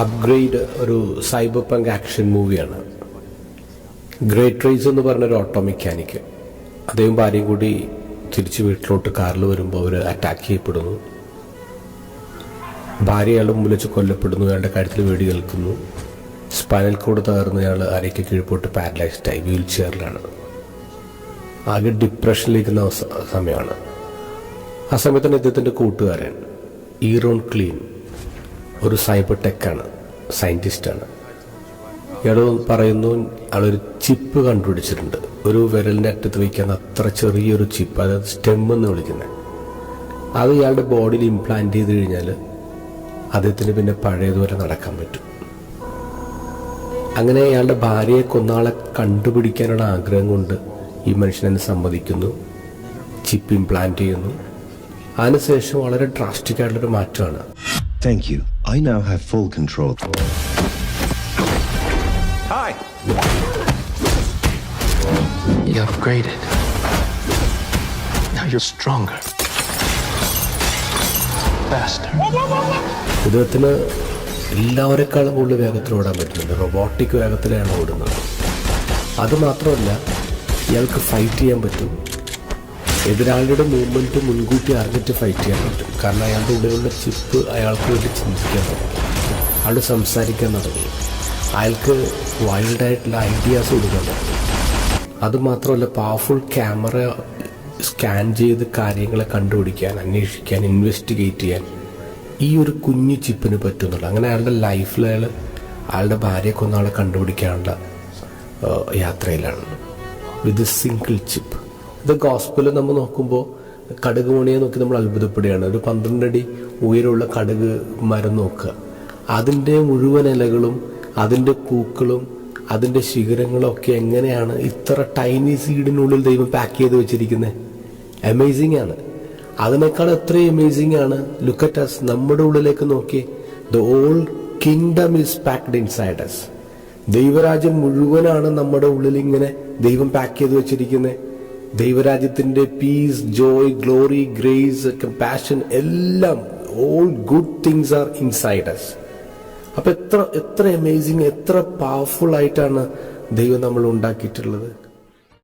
Upgrade ഒരു cyber പങ്ക് action മൂവിയാണ് ഗ്രേറ്റ് റേസ് എന്ന് പറഞ്ഞൊരു ഓട്ടോ മെക്കാനിക് അദ്ദേഹം ഭാര്യയും കൂടി തിരിച്ച് വീട്ടിലോട്ട് കാറിൽ വരുമ്പോൾ അവർ അറ്റാക്ക് ചെയ്യപ്പെടുന്നു. ഭാര്യ അയാളുടെ മുമ്പിൽ വെച്ച് കൊല്ലപ്പെടുന്നു അയാളുടെ കാര്യത്തിൽ വേടി കേൾക്കുന്നു. സ്പൈനൽ കോഡ് തകർന്ന് അയാൾ അരയ്ക്ക് കീഴ്പോട്ട് പാരലൈസ്ഡ് ആയി വീൽ ചെയറിലാണ്. ആകെ ഡിപ്രഷനിലിരിക്കുന്ന സമയമാണ്. ആ സമയത്താണ് ഇദ്ദേഹത്തിന്റെ കൂട്ടുകാരൻ ഈറോൺ ക്ലീൻ ഒരു സൈബർ ടെക്കാണ് സയന്റിസ്റ്റാണ് ഇയാൾ പറയുന്നു ആളൊരു ചിപ്പ് കണ്ടുപിടിച്ചിട്ടുണ്ട്. ഒരു വിരലിന്റെ അറ്റത്ത് വയ്ക്കുന്ന അത്ര ചെറിയൊരു ചിപ്പ് അതായത് സ്റ്റെം എന്ന് വിളിക്കുന്നത് അത് ഇയാളുടെ ബോഡിയിൽ ഇംപ്ലാന്റ് ചെയ്ത് കഴിഞ്ഞാൽ അദ്ദേഹത്തിന് പിന്നെ പഴയതുപോലെ നടക്കാൻ പറ്റും. അങ്ങനെ അയാളുടെ ഭാര്യയെ കൊന്നാളെ കണ്ടുപിടിക്കാനുള്ള ആഗ്രഹം കൊണ്ട് ഈ മനുഷ്യനെ സമ്മതിക്കുന്നു ചിപ്പ് ഇംപ്ലാന്റ് ചെയ്യുന്നു. അതിനുശേഷം വളരെ ഡ്രാസ്റ്റിക് ആയിട്ടുള്ളൊരു മാറ്റമാണ്. Thank you. I now have full control. Hi. You upgraded. Now you're stronger. Faster. ഇദ്ദേഹത്തിന് എല്ലാവരെക്കാളും കൂടുതൽ വേഗത്തിൽ ഓടാൻ പറ്റുന്നുണ്ട് റൊബോട്ടിക് വേഗത്തിലാണ് ഓടുന്നത് അതുമാത്രമല്ല ഇയാൾക്ക് ഫൈറ്റ് ചെയ്യാൻ പറ്റും എതിരാളിയുടെ മൂവ്മെന്റ് മുൻകൂട്ടി അറിഞ്ഞിട്ട് ഫൈറ്റ് ചെയ്യാൻ പറ്റും. കാരണം അയാളുടെ ഉള്ളിലുള്ള ചിപ്പ് അയാൾക്ക് വേണ്ടി ചിന്തിക്കാൻ തുടങ്ങി അയാൾ സംസാരിക്കാൻ തുടങ്ങി അയാൾക്ക് വൈൽഡായിട്ടുള്ള ഐഡിയാസ് കൊടുക്കാൻ തുടങ്ങി അതുമാത്രമല്ല പവർഫുൾ ക്യാമറ സ്കാൻ ചെയ്ത് കാര്യങ്ങളെ കണ്ടുപിടിക്കാൻ അന്വേഷിക്കാൻ ഇൻവെസ്റ്റിഗേറ്റ് ചെയ്യാൻ ഈ ഒരു കുഞ്ഞു ചിപ്പിന് പറ്റുന്നുള്ളൂ. അങ്ങനെ അയാളുടെ ലൈഫിൽ അയാൾ അയാളുടെ ഭാര്യയെ കൊന്നാളെ കണ്ടുപിടിക്കാനുള്ള യാത്രയിലാണ്. വിത്ത് സിംഗിൾ ചിപ്പ് ഇത് ഗോസ്പിൽ നമ്മൾ നോക്കുമ്പോൾ കടുക് മണിയെ നോക്കി നമ്മൾ അത്ഭുതപ്പെടുകയാണ്. ഒരു പന്ത്രണ്ടടി ഉയരമുള്ള കടുക് മരം നോക്കുക. അതിന്റെ മുഴുവൻ ഇലകളും അതിന്റെ പൂക്കളും അതിന്റെ ശിഖരങ്ങളും ഒക്കെ എങ്ങനെയാണ് ഇത്ര ടൈനി സീഡിനുള്ളിൽ ദൈവം പാക്ക് ചെയ്ത് വെച്ചിരിക്കുന്നത് അമേസിംഗ് ആണ്. അതിനേക്കാൾ എത്രയും അമേസിംഗ് ആണ്. ലുക്കറ്റ് അസ് നമ്മുടെ ഉള്ളിലേക്ക് നോക്കി. The all kingdom is packed inside us ദൈവരാജ്യം മുഴുവനാണ് നമ്മുടെ ഉള്ളിൽ ഇങ്ങനെ ദൈവം പാക്ക് ചെയ്ത് വെച്ചിരിക്കുന്നത് ദൈവരാജ്യത്തിന്റെ peace joy glory grace compassion എല്ലാം all good things are inside us അപ്പൊ എത്ര എത്ര അമേസിങ് എത്ര പവർഫുൾ ആയിട്ടാണ് ദൈവം നമ്മൾ ഉണ്ടാക്കിയിട്ടുള്ളത്.